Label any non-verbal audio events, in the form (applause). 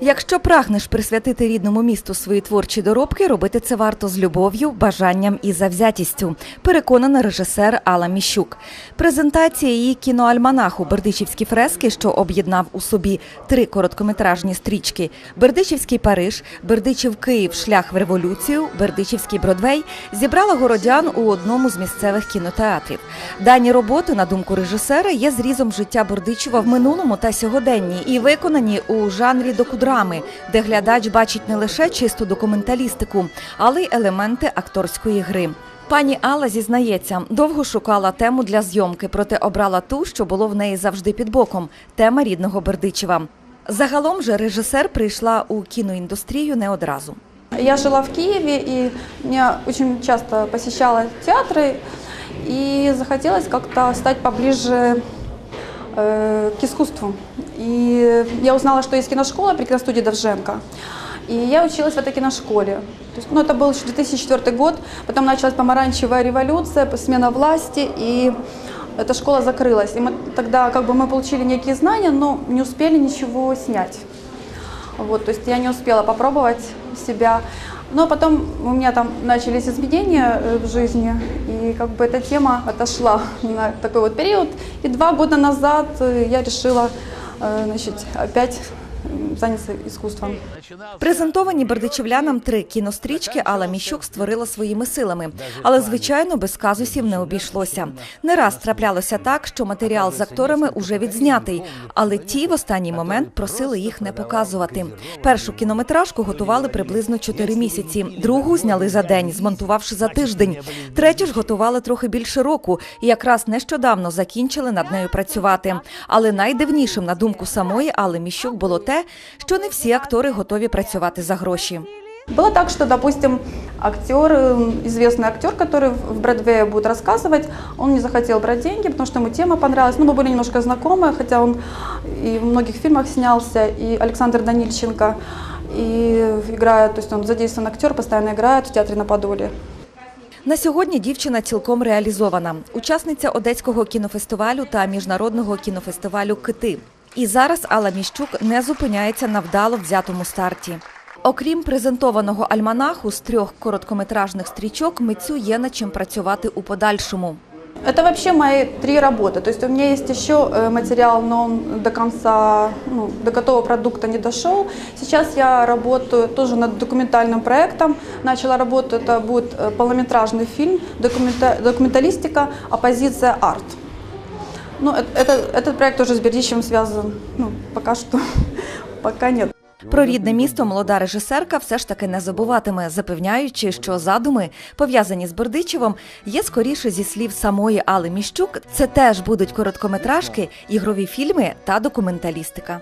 Якщо прагнеш присвятити рідному місту свої творчі доробки, робити це варто з любов'ю, бажанням і завзятістю. Переконана режисер Алла Міщук. Презентація її кіноальманаху Бердичівські фрески, що об'єднав у собі три короткометражні стрічки: Бердичівський Париж, Бердичів Київ, шлях в революцію, Бердичівський Бродвей, зібрала городян у одному з місцевих кінотеатрів. Дані роботи, на думку режисера, є зрізом життя Бердичева в минулому та сьогоденні і виконані у жанрі докудрами, де глядач бачить не лише чисту документалістику, але й елементи акторської гри. Пані Алла зізнається, довго шукала тему для зйомки, проте обрала ту, що було в неї завжди під боком тема рідного Бердичева. Загалом же режисер прийшла у кіноіндустрію не одразу. Я жила в Киеве, и меня очень часто посещала театры, и захотелось как-то стать поближе к искусству. И я узнала, что есть киношкола при киностудии Довженко. И я училась в этой киношколе. То есть, ну, это был еще 2004 год, потом началась помаранчевая революция, смена власти, и эта школа закрылась. И мы тогда как бы мы получили некие знания, но не успели ничего снять. Вот, то есть я не успела попробовать себя. Но потом у меня там начались изменения э, в жизни, и как бы эта тема отошла на такой вот период. И два года назад э, я решила э, значит, опять м, заняться искусством. Презентовані бердичівлянам три кінострічки Алла Міщук створила своїми силами, але звичайно без казусів не обійшлося. Не раз траплялося так, що матеріал з акторами уже відзнятий, але ті в останній момент просили їх не показувати. Першу кінометражку готували приблизно чотири місяці, другу зняли за день, змонтувавши за тиждень. Третю ж готували трохи більше року, і якраз нещодавно закінчили над нею працювати. Але найдивнішим, на думку самої Алли Міщук, було те, що не всі актори готові працювати за гроші. Было так, что, допустим, актер, э, известный актер, который в в Бродвее будет рассказывать, он не захотел брать деньги, потому что ему тема понравилась. Ну, мы были немножко знакомы, хотя он и в многих фильмах снялся, и Александр Данильченко, и играет, то есть он задействован актер, постоянно играет в театре на Подоле. На сьогодні дівчина цілком реалізована, учасниця Одеського кінофестивалю та міжнародного кінофестивалю Кити. І зараз Алла Міщук не зупиняється на вдало взятому старті. Окрім презентованого альманаху з трьох короткометражних стрічок, митцю є над чим працювати у подальшому. Это вообще мои три работы. То есть у меня есть еще э, материал, но он до конца, ну, до готового продукта не дошел. Сейчас я работаю тоже над документальным проектом. Начала работу, это будет э, полнометражный фильм, документа- документалистика, оппозиция, арт. Ну, э- это, этот проект тоже с Бердичевым связан. Ну, пока что, (laughs) пока нет. Про рідне місто молода режисерка все ж таки не забуватиме, запевняючи, що задуми, пов'язані з Бердичевом, є скоріше зі слів самої Алли Міщук. Це теж будуть короткометражки, ігрові фільми та документалістика.